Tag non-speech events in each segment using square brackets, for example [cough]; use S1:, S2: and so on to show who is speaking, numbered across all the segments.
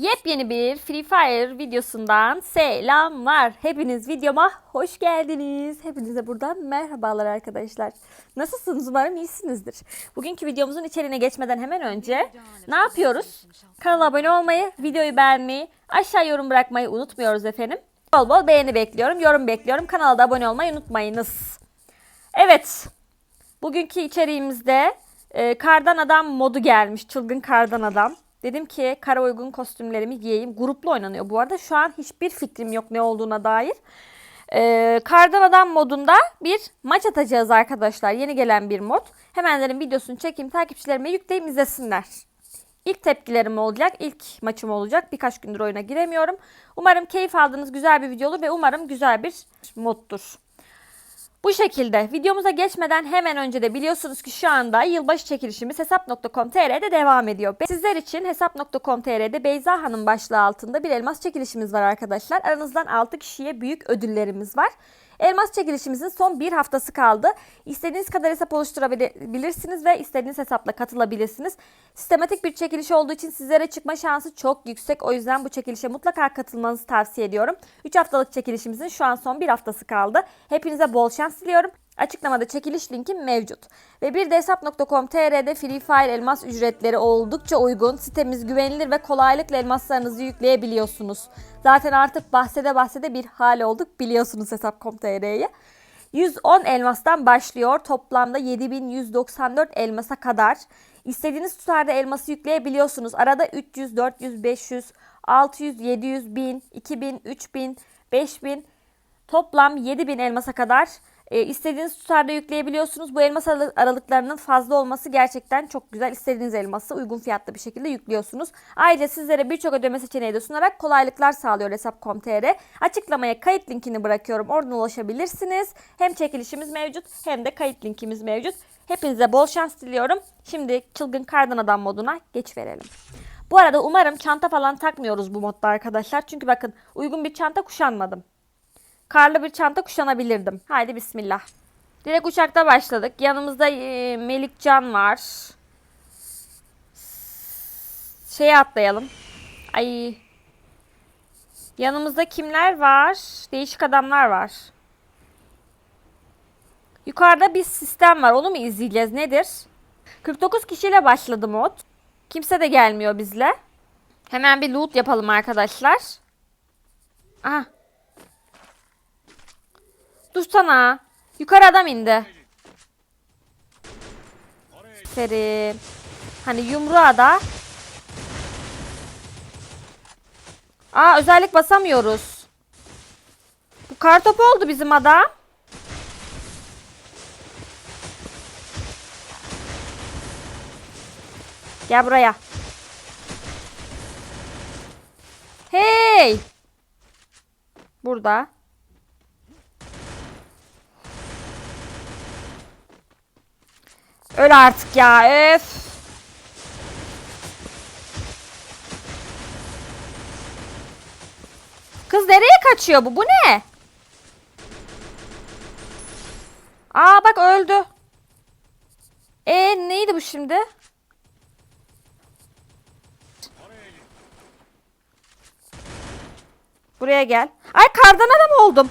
S1: Yepyeni bir Free Fire videosundan selamlar. Hepiniz videoma hoş geldiniz. Hepinize buradan merhabalar arkadaşlar. Nasılsınız? Umarım iyisinizdir. Bugünkü videomuzun içeriğine geçmeden hemen önce ne yapıyoruz? Kanala abone olmayı, videoyu beğenmeyi, aşağı yorum bırakmayı unutmuyoruz efendim. Bol bol beğeni bekliyorum, yorum bekliyorum. Kanala da abone olmayı unutmayınız. Evet, Bugünkü içeriğimizde e, kardan adam modu gelmiş. Çılgın kardan adam. Dedim ki kara uygun kostümlerimi giyeyim. Gruplu oynanıyor. Bu arada şu an hiçbir fikrim yok ne olduğuna dair. E, kardan adam modunda bir maç atacağız arkadaşlar. Yeni gelen bir mod. Hemen dedim videosunu çekeyim takipçilerime yükleyeyim izlesinler. İlk tepkilerim olacak. ilk maçım olacak. Birkaç gündür oyuna giremiyorum. Umarım keyif aldığınız güzel bir video olur ve umarım güzel bir moddur. Bu şekilde videomuza geçmeden hemen önce de biliyorsunuz ki şu anda yılbaşı çekilişimiz hesap.com.tr'de devam ediyor. Sizler için hesap.com.tr'de Beyza Hanım başlığı altında bir elmas çekilişimiz var arkadaşlar. Aranızdan 6 kişiye büyük ödüllerimiz var. Elmas çekilişimizin son bir haftası kaldı. İstediğiniz kadar hesap oluşturabilirsiniz ve istediğiniz hesapla katılabilirsiniz. Sistematik bir çekiliş olduğu için sizlere çıkma şansı çok yüksek. O yüzden bu çekilişe mutlaka katılmanızı tavsiye ediyorum. 3 haftalık çekilişimizin şu an son bir haftası kaldı. Hepinize bol şans diliyorum. Açıklamada çekiliş linki mevcut. Ve bir de hesap.com.tr'de Free Fire elmas ücretleri oldukça uygun. Sitemiz güvenilir ve kolaylıkla elmaslarınızı yükleyebiliyorsunuz. Zaten artık bahsede bahsede bir hal olduk biliyorsunuz hesap.com.tr'yi. 110 elmastan başlıyor. Toplamda 7194 elmasa kadar. İstediğiniz tutarda elması yükleyebiliyorsunuz. Arada 300, 400, 500, 600, 700, 1000, 2000, 3000, 5000 toplam 7000 elmasa kadar e, istediğiniz tutarda yükleyebiliyorsunuz. Bu elmas aralı- aralıklarının fazla olması gerçekten çok güzel. İstediğiniz elması uygun fiyatlı bir şekilde yüklüyorsunuz. Ayrıca sizlere birçok ödeme seçeneği de sunarak kolaylıklar sağlıyor Hesap.com.tr. Açıklamaya kayıt linkini bırakıyorum. Oradan ulaşabilirsiniz. Hem çekilişimiz mevcut hem de kayıt linkimiz mevcut. Hepinize bol şans diliyorum. Şimdi çılgın kardan adam moduna geç verelim. Bu arada umarım çanta falan takmıyoruz bu modda arkadaşlar. Çünkü bakın uygun bir çanta kuşanmadım. Karlı bir çanta kuşanabilirdim. Haydi bismillah. Direkt uçakta başladık. Yanımızda e, Melikcan var. Şeye atlayalım. Ay. Yanımızda kimler var? Değişik adamlar var. Yukarıda bir sistem var. Onu mu izleyeceğiz? Nedir? 49 kişiyle başladı mod. Kimse de gelmiyor bizle. Hemen bir loot yapalım arkadaşlar. Aha Dursana. Yukarı adam indi. Seri. Hani yumruğa da. Aa özellik basamıyoruz. Bu kartopu oldu bizim adam. Gel buraya. Hey! Burada. Öl artık ya öf. Kız nereye kaçıyor bu? Bu ne? Aa bak öldü. E neydi bu şimdi? Buraya gel. Ay kardan adam oldum.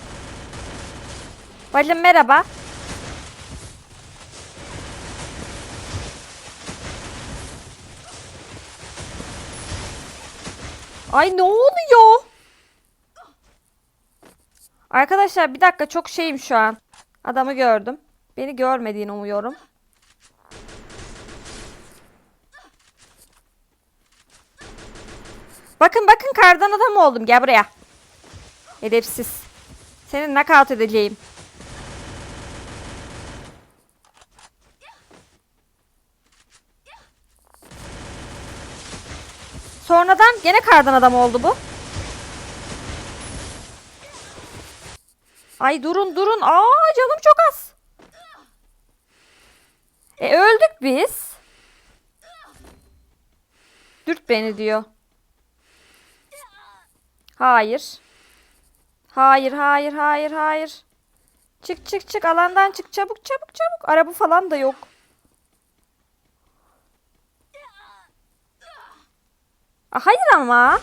S1: Bacım merhaba. Ay ne oluyor? Arkadaşlar bir dakika çok şeyim şu an. Adamı gördüm. Beni görmediğini umuyorum. Bakın bakın kardan adam oldum. Gel buraya. Edepsiz. Seni knockout edeceğim. Sonradan gene kardan adam oldu bu. Ay durun durun. Aa canım çok az. E öldük biz. Dürt beni diyor. Hayır. Hayır hayır hayır hayır. Çık çık çık alandan çık çabuk çabuk çabuk. Araba falan da yok. Hayır ama.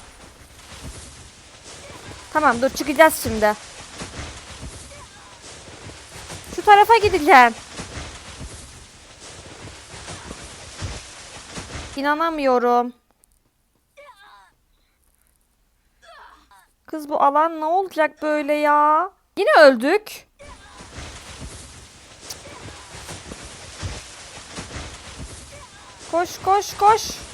S1: Tamam dur çıkacağız şimdi. Şu tarafa gideceğim. İnanamıyorum. Kız bu alan ne olacak böyle ya? Yine öldük. Koş koş koş.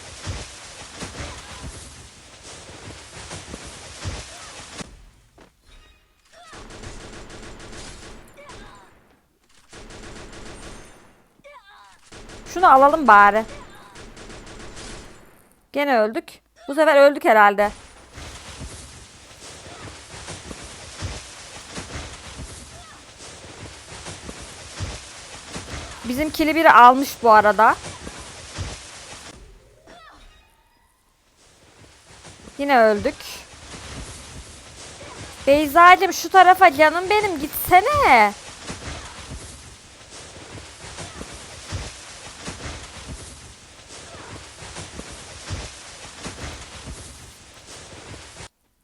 S1: Şunu alalım bari. Gene öldük. Bu sefer öldük herhalde. Bizim kili biri almış bu arada. Yine öldük. Beyza'cığım şu tarafa canım benim gitsene.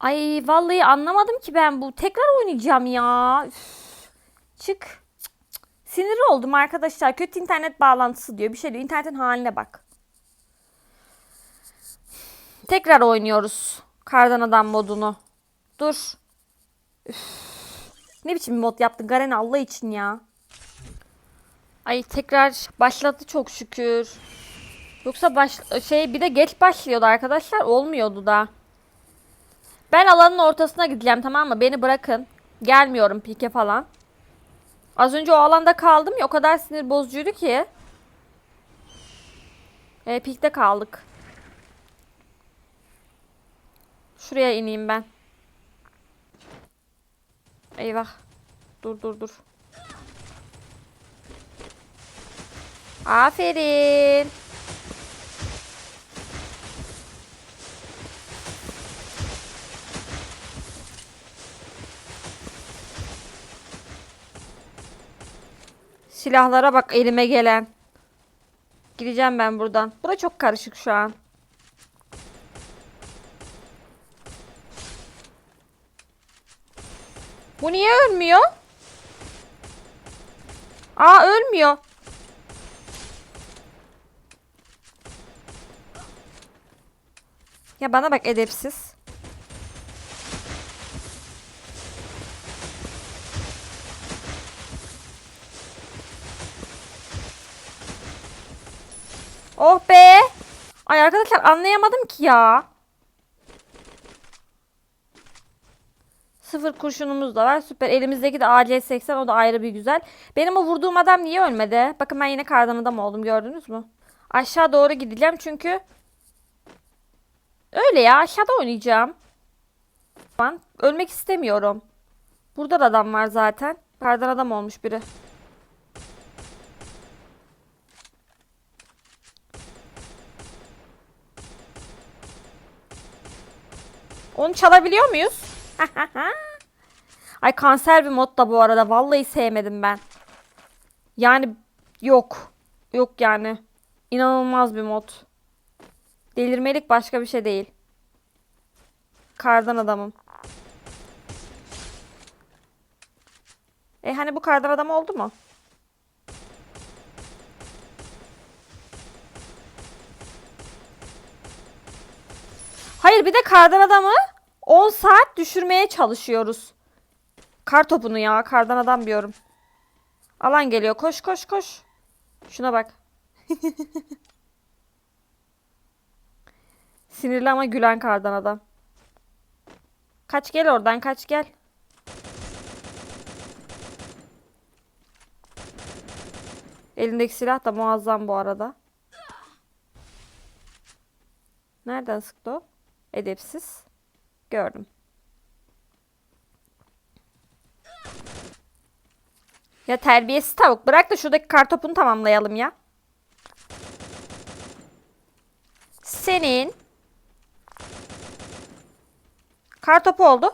S1: Ay vallahi anlamadım ki ben bu. Tekrar oynayacağım ya. Üf. Çık. Sinir oldum arkadaşlar. Kötü internet bağlantısı diyor. Bir şey diyor. İnternetin haline bak. Tekrar oynuyoruz. Kardan adam modunu. Dur. Üf. Ne biçim bir mod yaptın Garen Allah için ya. Ay tekrar başladı çok şükür. Yoksa baş şey bir de geç başlıyordu arkadaşlar. Olmuyordu da. Ben alanın ortasına gideceğim tamam mı? Beni bırakın. Gelmiyorum pike falan. Az önce o alanda kaldım ya o kadar sinir bozucuydu ki. E, pikte kaldık. Şuraya ineyim ben. Eyvah. Dur dur dur. Aferin. Silahlara bak elime gelen. Gideceğim ben buradan. Bura çok karışık şu an. Bu niye ölmüyor? Aa ölmüyor. Ya bana bak edepsiz. Oh be. Ay arkadaşlar anlayamadım ki ya. Sıfır kurşunumuz da var. Süper. Elimizdeki de AC-80 o da ayrı bir güzel. Benim o vurduğum adam niye ölmedi? Bakın ben yine kardan adam oldum gördünüz mü? Aşağı doğru gideceğim çünkü öyle ya aşağıda oynayacağım. Ben ölmek istemiyorum. Burada da adam var zaten. Kardan adam olmuş biri. Onu çalabiliyor muyuz? [laughs] Ay kanser bir mod da bu arada. Vallahi sevmedim ben. Yani yok. Yok yani. İnanılmaz bir mod. Delirmelik başka bir şey değil. Kardan adamım. E hani bu kardan adam oldu mu? Hayır bir de kardan adamı 10 saat düşürmeye çalışıyoruz. Kar topunu ya. Kardan adam diyorum. Alan geliyor. Koş koş koş. Şuna bak. [laughs] Sinirli ama gülen kardan adam. Kaç gel oradan kaç gel. Elindeki silah da muazzam bu arada. Nereden sıktı o? Edepsiz. Gördüm. Ya terbiyesiz tavuk. Bırak da şuradaki kartopunu tamamlayalım ya. Senin kartopu oldu.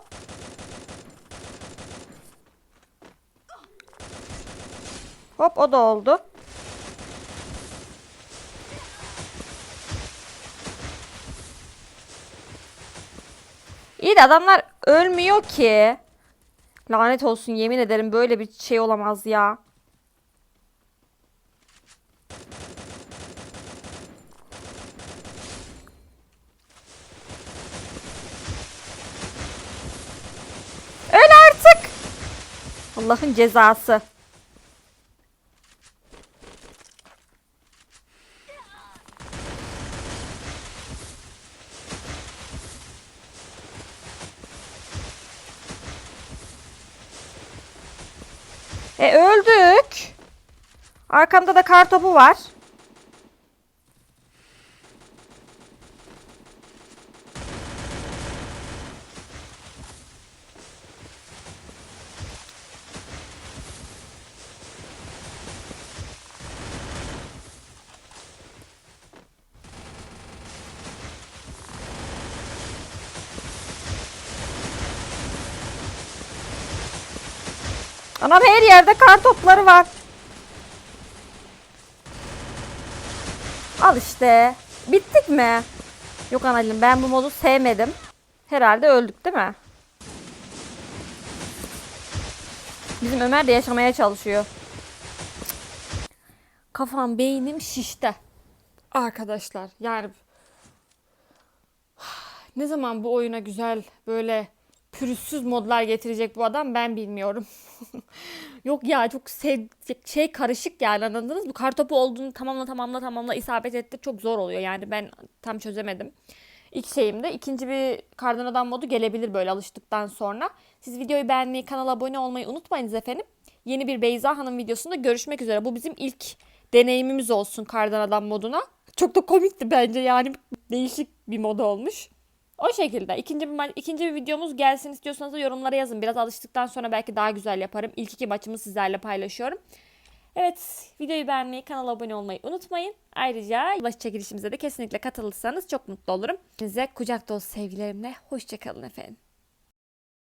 S1: Hop o da oldu. İyi de adamlar ölmüyor ki. Lanet olsun yemin ederim böyle bir şey olamaz ya. Öl artık. Allah'ın cezası. E öldük. Arkamda da kar topu var. Anam her yerde kar topları var. Al işte. Bittik mi? Yok anacığım ben bu modu sevmedim. Herhalde öldük değil mi? Bizim Ömer de yaşamaya çalışıyor. Kafam beynim şişti. Arkadaşlar yani [sighs] ne zaman bu oyuna güzel böyle pürüzsüz modlar getirecek bu adam ben bilmiyorum. [laughs] Yok ya çok sev şey karışık yani anladınız mı? Kartopu olduğunu tamamla tamamla tamamla isabet ettik çok zor oluyor yani ben tam çözemedim. İlk şeyimde ikinci bir kardan adam modu gelebilir böyle alıştıktan sonra. Siz videoyu beğenmeyi, kanala abone olmayı unutmayınız efendim. Yeni bir Beyza Hanım videosunda görüşmek üzere. Bu bizim ilk deneyimimiz olsun kardan adam moduna. Çok da komikti bence yani değişik bir mod olmuş. O şekilde ikinci bir, ikinci bir videomuz gelsin istiyorsanız da yorumlara yazın. Biraz alıştıktan sonra belki daha güzel yaparım. İlk iki maçımı sizlerle paylaşıyorum. Evet videoyu beğenmeyi, kanala abone olmayı unutmayın. Ayrıca yılbaşı çekilişimize de kesinlikle katılırsanız çok mutlu olurum. Size kucak dolusu sevgilerimle. Hoşçakalın efendim.